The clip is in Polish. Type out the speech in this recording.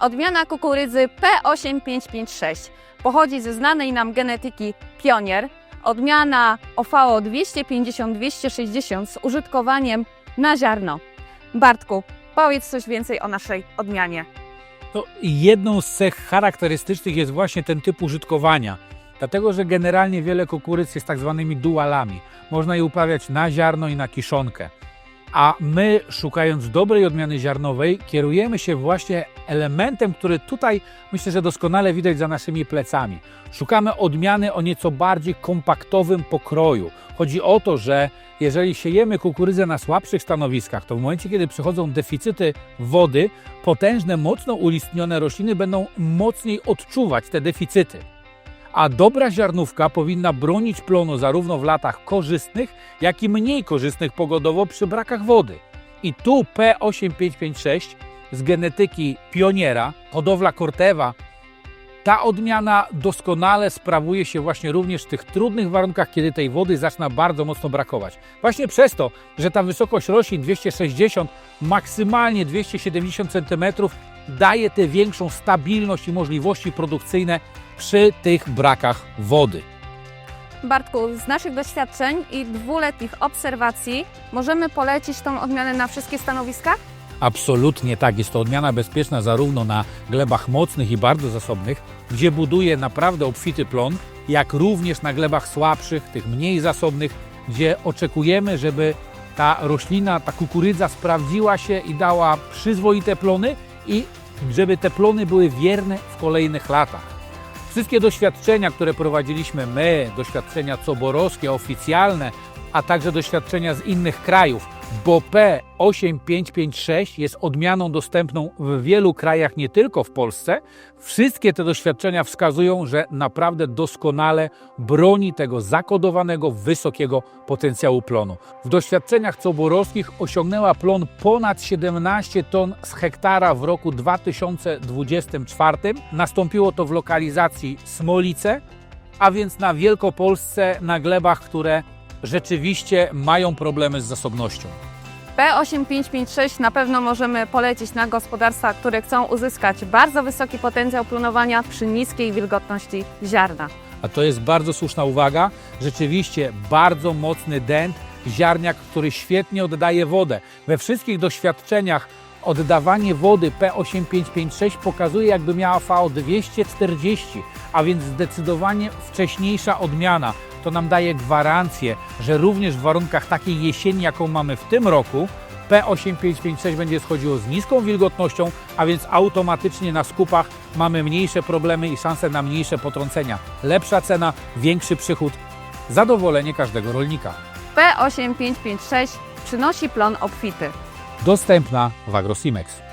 Odmiana kukurydzy P8556 pochodzi ze znanej nam genetyki Pionier. Odmiana OVO 250-260 z użytkowaniem na ziarno. Bartku, powiedz coś więcej o naszej odmianie. To jedną z cech charakterystycznych jest właśnie ten typ użytkowania. Dlatego, że generalnie wiele kukurydz jest tak zwanymi dualami. Można je uprawiać na ziarno i na kiszonkę. A my, szukając dobrej odmiany ziarnowej, kierujemy się właśnie elementem, który tutaj myślę, że doskonale widać za naszymi plecami. Szukamy odmiany o nieco bardziej kompaktowym pokroju. Chodzi o to, że jeżeli siejemy kukurydzę na słabszych stanowiskach, to w momencie, kiedy przychodzą deficyty wody, potężne, mocno ulistnione rośliny będą mocniej odczuwać te deficyty. A dobra ziarnówka powinna bronić plonu zarówno w latach korzystnych, jak i mniej korzystnych pogodowo przy brakach wody. I tu P8556 z genetyki pioniera, hodowla Corteva, ta odmiana doskonale sprawuje się właśnie również w tych trudnych warunkach, kiedy tej wody zaczyna bardzo mocno brakować. Właśnie przez to, że ta wysokość roślin 260, maksymalnie 270 cm daje tę większą stabilność i możliwości produkcyjne przy tych brakach wody. Bartku, z naszych doświadczeń i dwuletnich obserwacji możemy polecić tą odmianę na wszystkie stanowiska? Absolutnie tak. Jest to odmiana bezpieczna zarówno na glebach mocnych i bardzo zasobnych, gdzie buduje naprawdę obfity plon, jak również na glebach słabszych, tych mniej zasobnych, gdzie oczekujemy, żeby ta roślina, ta kukurydza sprawdziła się i dała przyzwoite plony i żeby te plony były wierne w kolejnych latach. Wszystkie doświadczenia, które prowadziliśmy my, doświadczenia coborowskie, oficjalne, a także doświadczenia z innych krajów, bo P8556 jest odmianą dostępną w wielu krajach, nie tylko w Polsce. Wszystkie te doświadczenia wskazują, że naprawdę doskonale broni tego zakodowanego, wysokiego potencjału plonu. W doświadczeniach coborowskich osiągnęła plon ponad 17 ton z hektara w roku 2024. Nastąpiło to w lokalizacji Smolice, a więc na Wielkopolsce, na glebach, które rzeczywiście mają problemy z zasobnością. P8556 na pewno możemy polecić na gospodarstwa, które chcą uzyskać bardzo wysoki potencjał plonowania przy niskiej wilgotności ziarna. A to jest bardzo słuszna uwaga. Rzeczywiście bardzo mocny dent, ziarniak, który świetnie oddaje wodę. We wszystkich doświadczeniach oddawanie wody P8556 pokazuje, jakby miała VO 240, a więc zdecydowanie wcześniejsza odmiana. To nam daje gwarancję, że również w warunkach takiej jesieni, jaką mamy w tym roku, P8556 będzie schodziło z niską wilgotnością, a więc automatycznie na skupach mamy mniejsze problemy i szanse na mniejsze potrącenia. Lepsza cena, większy przychód, zadowolenie każdego rolnika. P8556 przynosi plon obfity. Dostępna w AgroSimex.